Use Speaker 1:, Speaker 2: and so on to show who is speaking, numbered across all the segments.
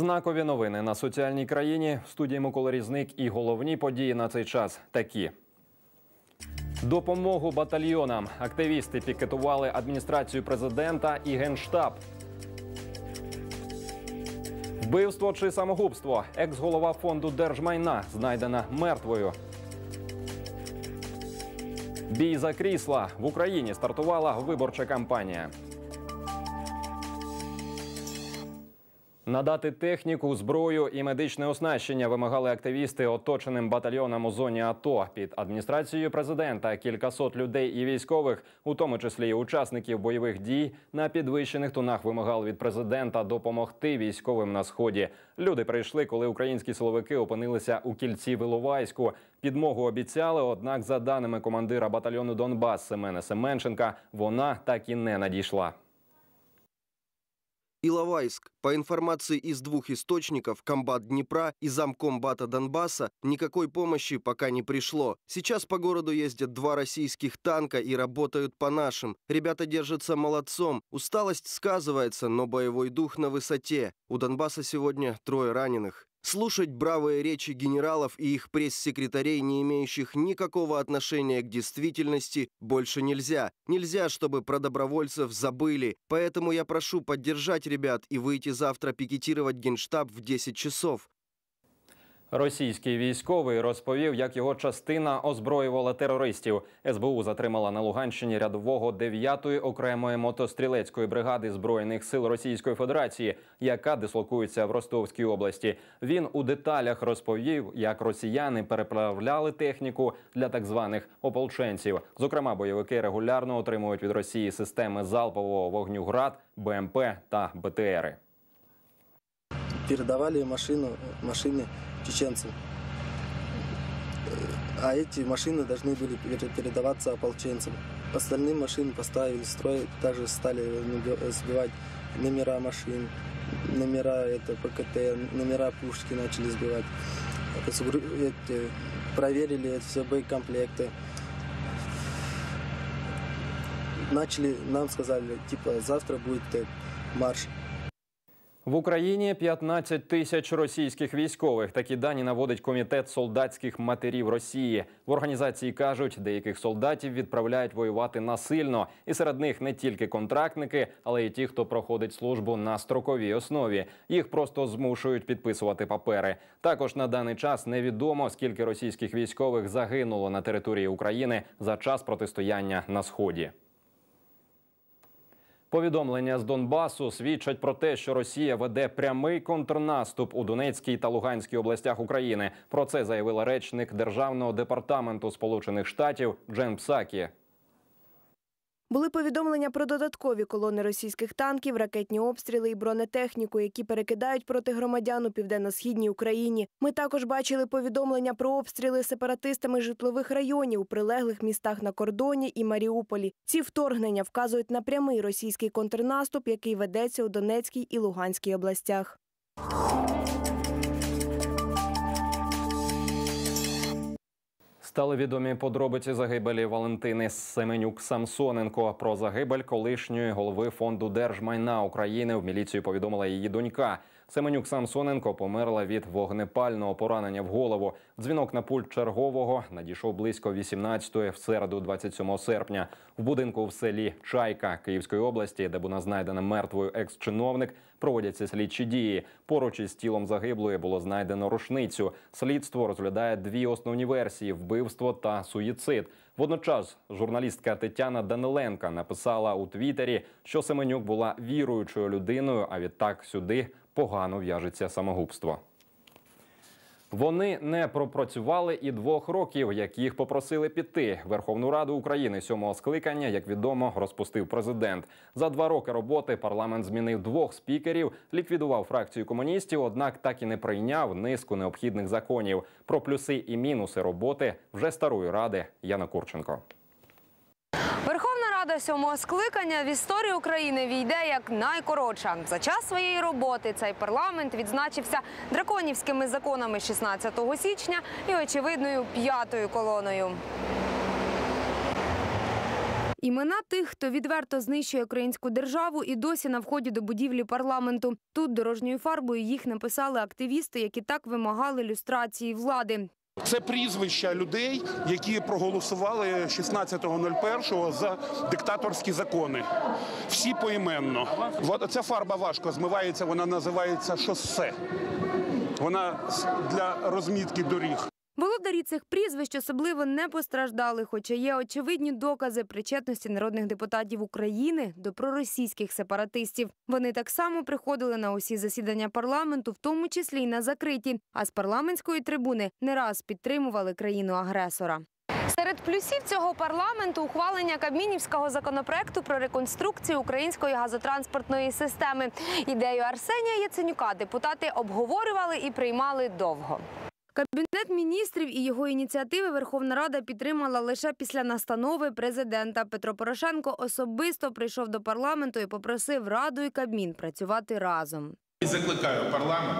Speaker 1: Знакові новини на соціальній країні в студії Микола Різник і головні події на цей час такі. Допомогу батальйонам. Активісти пікетували адміністрацію президента і генштаб. Вбивство чи самогубство. Екс-голова фонду держмайна знайдена мертвою. Бій за крісла в Україні стартувала виборча кампанія. Надати техніку, зброю і медичне оснащення вимагали активісти оточеним батальйоном у зоні АТО під адміністрацією президента. Кількасот людей і військових, у тому числі і учасників бойових дій, на підвищених тонах вимагали від президента допомогти військовим на сході. Люди прийшли, коли українські силовики опинилися у кільці в Іловайську. Підмогу обіцяли, однак, за даними командира батальйону Донбас Семена Семенченка, вона так і не надійшла.
Speaker 2: Иловайск. По информации из двух источников, комбат Днепра и замкомбата Донбасса, никакой помощи пока не пришло. Сейчас по городу ездят два российских танка и работают по нашим. Ребята держатся молодцом. Усталость сказывается, но боевой дух на высоте. У Донбасса сегодня трое раненых. Слушать бравые речи генералов и их пресс-секретарей, не имеющих никакого отношения к действительности, больше нельзя. Нельзя, чтобы про добровольцев забыли. Поэтому я прошу поддержать ребят и выйти завтра пикетировать генштаб в 10 часов.
Speaker 1: Російський військовий розповів, як його частина озброювала терористів. СБУ затримала на Луганщині рядового 9-ї окремої мотострілецької бригади збройних сил Російської Федерації, яка дислокується в Ростовській області. Він у деталях розповів, як росіяни переправляли техніку для так званих ополченців. Зокрема, бойовики регулярно отримують від Росії системи залпового вогню ГРАД, БМП та БТРи.
Speaker 3: передавали машину, машины чеченцам. Э, А эти машины должны были пере- передаваться ополченцам. Остальные машины поставили строй, также стали сбивать номера машин, номера это ПКТ, номера пушки начали сбивать. Это проверили все боекомплекты. Начали, нам сказали, типа, завтра будет э, марш.
Speaker 1: В Україні 15 тисяч російських військових. Такі дані наводить комітет солдатських матерів Росії. В організації кажуть, деяких солдатів відправляють воювати насильно, і серед них не тільки контрактники, але й ті, хто проходить службу на строковій основі. Їх просто змушують підписувати папери. Також на даний час невідомо скільки російських військових загинуло на території України за час протистояння на сході. Повідомлення з Донбасу свідчать про те, що Росія веде прямий контрнаступ у Донецькій та Луганській областях України. Про це заявила речник Державного департаменту Сполучених Штатів Джен Псакі.
Speaker 4: Були повідомлення про додаткові колони російських танків, ракетні обстріли і бронетехніку, які перекидають проти громадян у південно-східній Україні. Ми також бачили повідомлення про обстріли сепаратистами житлових районів у прилеглих містах на кордоні і Маріуполі. Ці вторгнення вказують на прямий російський контрнаступ, який ведеться у Донецькій і Луганській областях.
Speaker 1: Стали відомі подробиці загибелі Валентини Семенюк Самсоненко. Про загибель колишньої голови фонду держмайна України в міліцію повідомила її донька. Семенюк Самсоненко померла від вогнепального поранення в голову. Дзвінок на пульт чергового надійшов близько 18-ї в середу, 27 серпня. В будинку в селі Чайка Київської області, де була знайдена мертвою екс-чиновник, проводяться слідчі дії. Поруч із тілом загиблої було знайдено рушницю. Слідство розглядає дві основні версії: вбивство та суїцид. Водночас журналістка Тетяна Даниленка написала у Твіттері, що Семенюк була віруючою людиною, а відтак сюди погано в'яжеться самогубство. Вони не пропрацювали і двох років, як їх попросили піти. Верховну Раду України сьомого скликання, як відомо, розпустив президент. За два роки роботи парламент змінив двох спікерів, ліквідував фракцію комуністів, однак так і не прийняв низку необхідних законів. Про плюси і мінуси роботи вже старої ради Яна Курченко.
Speaker 5: Рада сьомого скликання в історію України війде як найкоротша. За час своєї роботи цей парламент відзначився драконівськими законами 16 січня і очевидною п'ятою колоною. Імена тих, хто відверто знищує українську державу і досі на вході до будівлі парламенту. Тут дорожньою фарбою їх написали активісти, які так вимагали люстрації влади.
Speaker 6: Це прізвища людей, які проголосували 16.01 за диктаторські закони. Всі поіменно. Ця фарба важко змивається, вона називається шосе. Вона для розмітки доріг.
Speaker 5: Володарі цих прізвищ особливо не постраждали, хоча є очевидні докази причетності народних депутатів України до проросійських сепаратистів. Вони так само приходили на усі засідання парламенту, в тому числі й на закриті, а з парламентської трибуни не раз підтримували країну-агресора. Серед плюсів цього парламенту ухвалення кабмінівського законопроекту про реконструкцію української газотранспортної системи. Ідею Арсенія Яценюка депутати обговорювали і приймали довго. Кабінет міністрів і його ініціативи Верховна Рада підтримала лише після настанови президента. Петро Порошенко особисто прийшов до парламенту і попросив Раду і Кабмін працювати разом.
Speaker 7: І закликаю парламент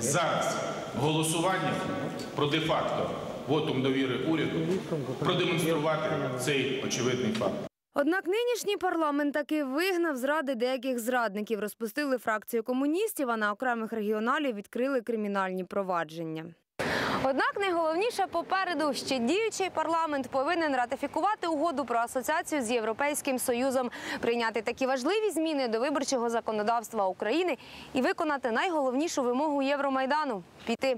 Speaker 7: зараз голосуванням про де-факто вотум довіри уряду продемонструвати цей очевидний факт.
Speaker 5: Однак нинішній парламент таки вигнав з ради деяких зрадників, розпустили фракцію комуністів, а на окремих регіоналів відкрили кримінальні провадження. Однак найголовніше попереду ще діючий парламент повинен ратифікувати угоду про асоціацію з Європейським Союзом, прийняти такі важливі зміни до виборчого законодавства України і виконати найголовнішу вимогу Євромайдану піти.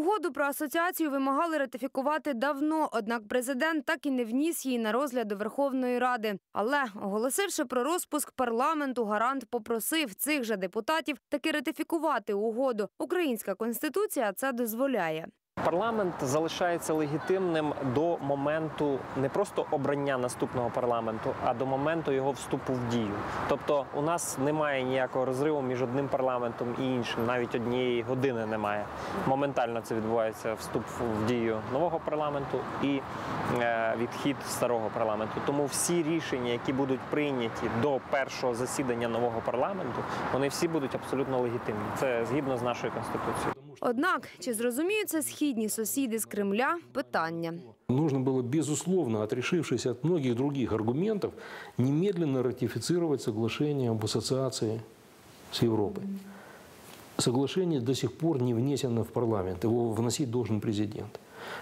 Speaker 5: Угоду про асоціацію вимагали ратифікувати давно, однак президент так і не вніс її на розгляд Верховної Ради. Але, оголосивши про розпуск парламенту, гарант попросив цих же депутатів таки ратифікувати угоду. Українська конституція це дозволяє.
Speaker 8: Парламент залишається легітимним до моменту не просто обрання наступного парламенту, а до моменту його вступу в дію. Тобто, у нас немає ніякого розриву між одним парламентом і іншим, навіть однієї години немає. Моментально це відбувається вступ в дію нового парламенту і е, відхід старого парламенту. Тому всі рішення, які будуть прийняті до першого засідання нового парламенту, вони всі будуть абсолютно легітимні. Це згідно з нашою конституцією.
Speaker 5: Однак, чи зрозуміють це східні сусіди з Кремля? Питання.
Speaker 9: Нужно было, безусловно, отрешившись от многих других аргументов, немедленно ратифицировать соглашение об ассоциации с Европой. Соглашение до сих пор не внесено в парламент, его вносить должен президент.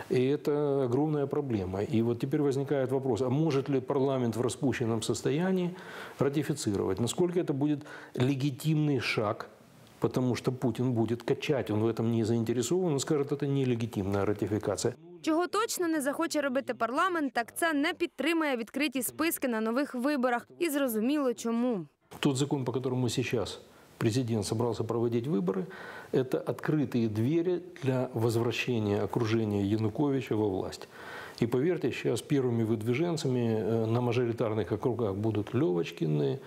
Speaker 9: И это огромная проблема. И вот теперь возникает вопрос, а может ли парламент в распущенном состоянии ратифицировать? Насколько это будет легитимный шаг потому что Путин будет качать, он в этом не заинтересован, он скажет, это нелегитимная ратификация.
Speaker 5: Чого точно не захоче робити парламент, так це не підтримує відкриті списки на нових виборах. І зрозуміло, чому.
Speaker 9: Тот закон, по которому сейчас президент собрался проводить выборы, это открытые двери для возвращения окружения Януковича во власть. И поверьте, сейчас первыми выдвиженцами э, на мажоритарных округах будут Левочкины,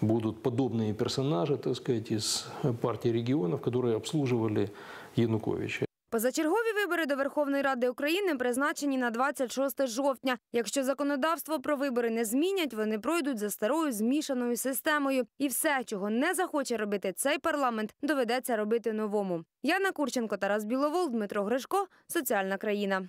Speaker 9: будут подобные персонажи, так сказать, из партии регионов, которые обслуживали Януковича.
Speaker 5: Позачергові вибори до Верховної Ради України призначені на 26 жовтня. Якщо законодавство про вибори не змінять, вони пройдуть за старою змішаною системою. І все, чого не захоче робити цей парламент, доведеться робити новому. Яна Курченко, Тарас Біловол, Дмитро Гришко. Соціальна країна.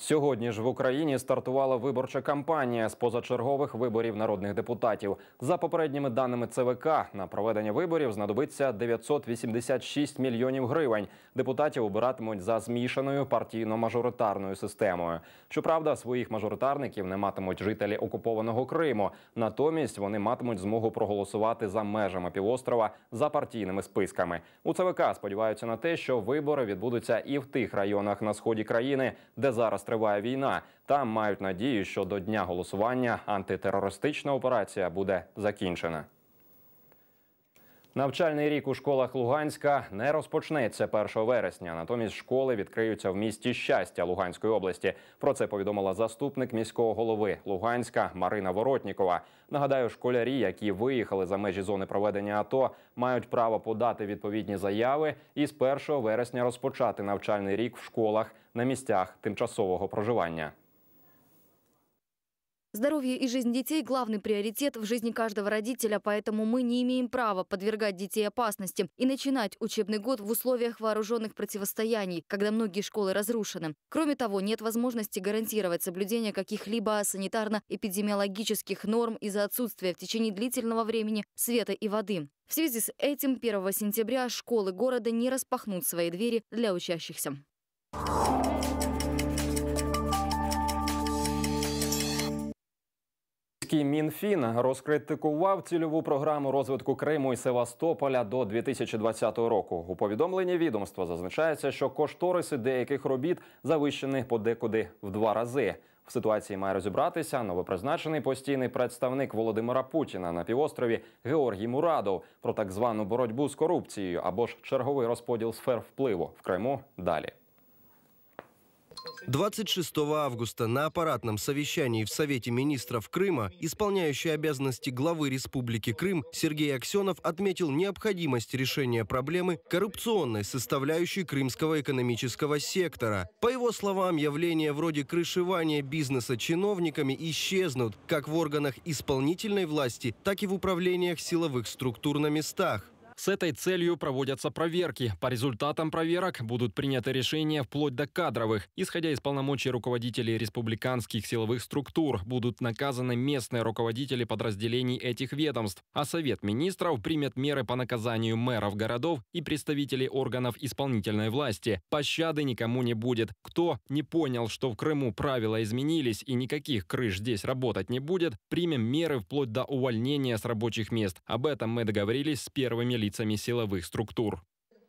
Speaker 1: Сьогодні ж в Україні стартувала виборча кампанія з позачергових виборів народних депутатів. За попередніми даними ЦВК, на проведення виборів знадобиться 986 мільйонів гривень. Депутатів обиратимуть за змішаною партійно-мажоритарною системою. Щоправда, своїх мажоритарників не матимуть жителі окупованого Криму. Натомість вони матимуть змогу проголосувати за межами півострова за партійними списками. У ЦВК сподіваються на те, що вибори відбудуться і в тих районах на сході країни, де зараз триває війна. Там мають надію, що до дня голосування антитерористична операція буде закінчена. Навчальний рік у школах Луганська не розпочнеться 1 вересня. Натомість школи відкриються в місті щастя Луганської області. Про це повідомила заступник міського голови Луганська Марина Воротнікова. Нагадаю, школярі, які виїхали за межі зони проведення АТО, мають право подати відповідні заяви і з 1 вересня розпочати навчальний рік в школах на місцях тимчасового проживання.
Speaker 10: Здоровье и жизнь детей – главный приоритет в жизни каждого родителя, поэтому мы не имеем права подвергать детей опасности и начинать учебный год в условиях вооруженных противостояний, когда многие школы разрушены. Кроме того, нет возможности гарантировать соблюдение каких-либо санитарно-эпидемиологических норм из-за отсутствия в течение длительного времени света и воды. В связи с этим 1 сентября школы города не распахнут свои двери для учащихся.
Speaker 1: Російський Мінфін розкритикував цільову програму розвитку Криму і Севастополя до 2020 року. У повідомленні відомства зазначається, що кошториси деяких робіт завищені подекуди в два рази. В ситуації має розібратися новопризначений постійний представник Володимира Путіна на півострові Георгій Мурадов про так звану боротьбу з корупцією або ж черговий розподіл сфер впливу в Криму. Далі.
Speaker 2: 26 августа на аппаратном совещании в Совете министров Крыма исполняющий обязанности главы Республики Крым Сергей Аксенов отметил необходимость решения проблемы коррупционной составляющей крымского экономического сектора. По его словам, явления вроде крышевания бизнеса чиновниками исчезнут как в органах исполнительной власти, так и в управлениях силовых структур на местах.
Speaker 1: С этой целью проводятся проверки. По результатам проверок будут приняты решения вплоть до кадровых. Исходя из полномочий руководителей республиканских силовых структур, будут наказаны местные руководители подразделений этих ведомств, а Совет министров примет меры по наказанию мэров городов и представителей органов исполнительной власти. Пощады никому не будет. Кто не понял, что в Крыму правила изменились и никаких крыш здесь работать не будет, примем меры вплоть до увольнения с рабочих мест. Об этом мы договорились с первыми лицами лицами силовых структур.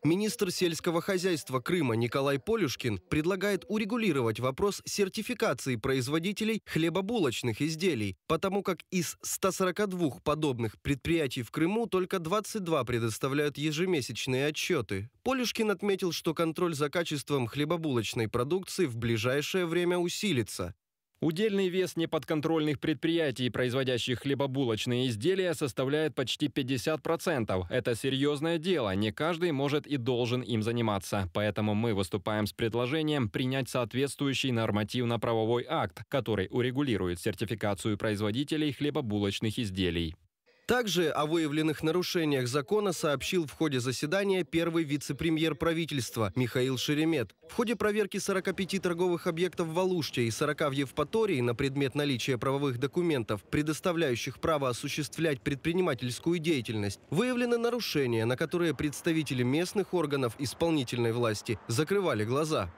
Speaker 2: Министр сельского хозяйства Крыма Николай Полюшкин предлагает урегулировать вопрос сертификации производителей хлебобулочных изделий, потому как из 142 подобных предприятий в Крыму только 22 предоставляют ежемесячные отчеты. Полюшкин отметил, что контроль за качеством хлебобулочной продукции в ближайшее время усилится.
Speaker 1: Удельный вес неподконтрольных предприятий, производящих хлебобулочные изделия, составляет почти 50%. Это серьезное дело, не каждый может и должен им заниматься. Поэтому мы выступаем с предложением принять соответствующий нормативно-правовой акт, который урегулирует сертификацию производителей хлебобулочных изделий.
Speaker 2: Также о выявленных нарушениях закона сообщил в ходе заседания первый вице-премьер правительства Михаил Шеремет. В ходе проверки 45 торговых объектов в Алуште и 40 в Евпатории на предмет наличия правовых документов, предоставляющих право осуществлять предпринимательскую деятельность, выявлены нарушения, на которые представители местных органов исполнительной власти закрывали глаза.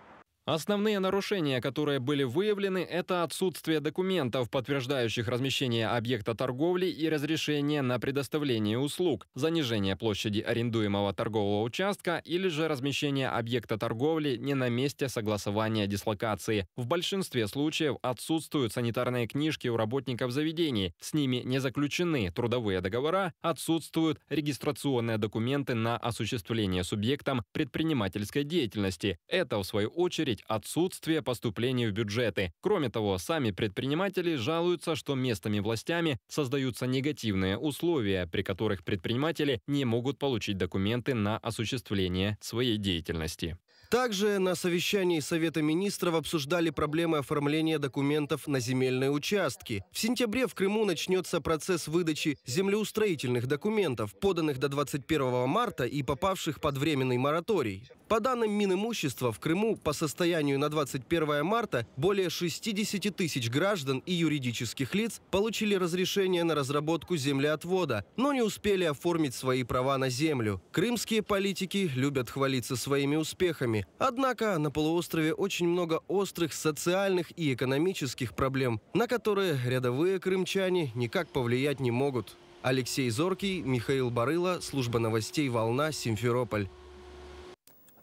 Speaker 1: Основные нарушения, которые были выявлены, это отсутствие документов, подтверждающих размещение объекта торговли и разрешение на предоставление услуг, занижение площади арендуемого торгового участка или же размещение объекта торговли не на месте согласования дислокации. В большинстве случаев отсутствуют санитарные книжки у работников заведений, с ними не заключены трудовые договора, отсутствуют регистрационные документы на осуществление субъектом предпринимательской деятельности. Это, в свою очередь, отсутствие поступления в бюджеты. Кроме того, сами предприниматели жалуются, что местными властями создаются негативные условия, при которых предприниматели не могут получить документы на осуществление своей деятельности.
Speaker 2: Также на совещании Совета министров обсуждали проблемы оформления документов на земельные участки. В сентябре в Крыму начнется процесс выдачи землеустроительных документов, поданных до 21 марта и попавших под временный мораторий. По данным Минимущества, в Крыму по состоянию на 21 марта более 60 тысяч граждан и юридических лиц получили разрешение на разработку землеотвода, но не успели оформить свои права на землю. Крымские политики любят хвалиться своими успехами. Однако на полуострове очень много острых социальных и экономических проблем, на которые рядовые крымчане никак повлиять не могут. Алексей Зоркий, Михаил Барыла, служба новостей «Волна», Симферополь.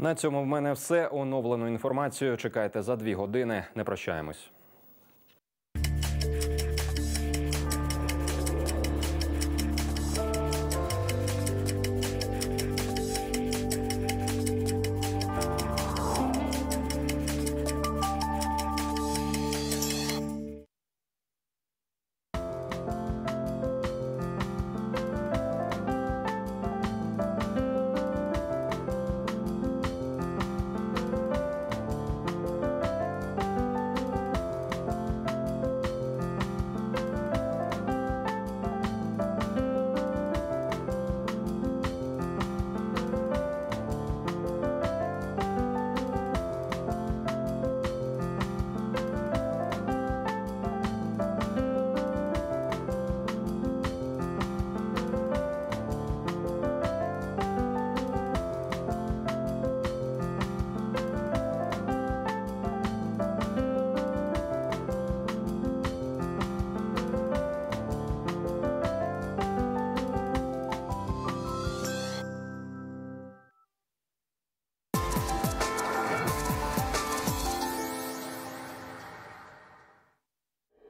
Speaker 1: На цьому в мене все. Оновлену інформацію чекайте за дві години. Не прощаємось.